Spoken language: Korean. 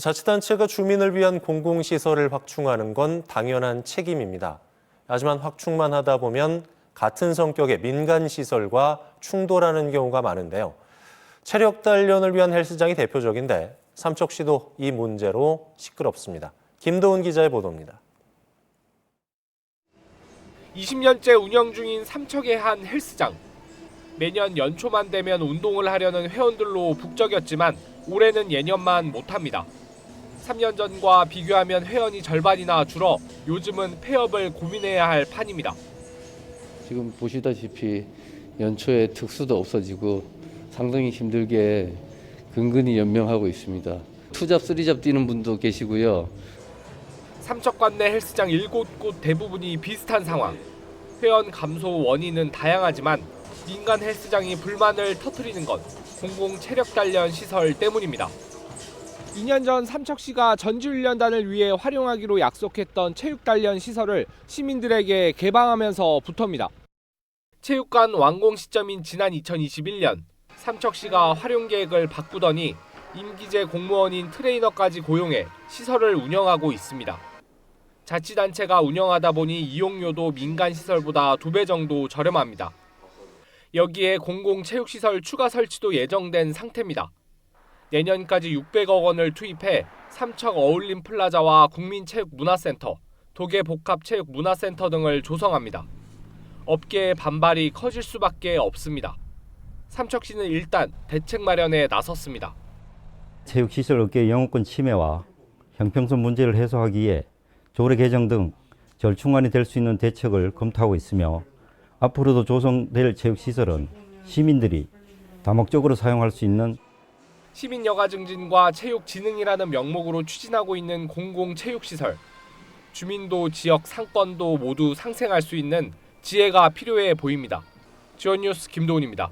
자치단체가 주민을 위한 공공시설을 확충하는 건 당연한 책임입니다. 하지만 확충만 하다 보면 같은 성격의 민간시설과 충돌하는 경우가 많은데요. 체력 단련을 위한 헬스장이 대표적인데 삼척시도 이 문제로 시끄럽습니다. 김도훈 기자의 보도입니다. 20년째 운영 중인 삼척의 한 헬스장. 매년 연초만 되면 운동을 하려는 회원들로 북적였지만 올해는 예년만 못합니다. 3년 전과 비교하면 회원이 절반이나 줄어 요즘은 폐업을 고민해야 할 판입니다. 지금 보시다시피 연초에 특수도 없어지고 상당히 힘들게 근근히 연명하고 있습니다. 투잡, 쓰리잡 뛰는 분도 계시고요. 삼척 관 내 헬스장 7곳 대부분이 비슷한 상황. 회원 감소 원인은 다양하지만 민간 헬스장이 불만을 터뜨리는 건 공공 체력 단련 시설 때문입니다. 2년 전 삼척시가 전지훈련단을 위해 활용하기로 약속했던 체육 단련 시설을 시민들에게 개방하면서 붙습니다. 체육관 완공 시점인 지난 2021년 삼척시가 활용 계획을 바꾸더니 임기제 공무원인 트레이너까지 고용해 시설을 운영하고 있습니다. 자치단체가 운영하다 보니 이용료도 민간 시설보다 두 배 정도 저렴합니다. 여기에 공공체육시설 추가 설치도 예정된 상태입니다. 내년까지 600억 원을 투입해 삼척 어울림 플라자와 국민체육문화센터, 도계 복합체육문화센터 등을 조성합니다. 업계의 반발이 커질 수밖에 없습니다. 삼척시는 일단 대책 마련에 나섰습니다. 체육시설 업계의 영업권 침해와 형평성 문제를 해소하기 위해 조례 개정 등 절충안이 될 수 있는 대책을 검토하고 있으며 앞으로도 조성될 체육시설은 시민들이 다목적으로 사용할 수 있는 시민 여가 증진과 체육 진흥이라는 명목으로 추진하고 있는 공공 체육 시설. 주민도 지역 상권도 모두 상생할 수 있는 지혜가 필요해 보입니다. 지원 뉴스 김도훈입니다.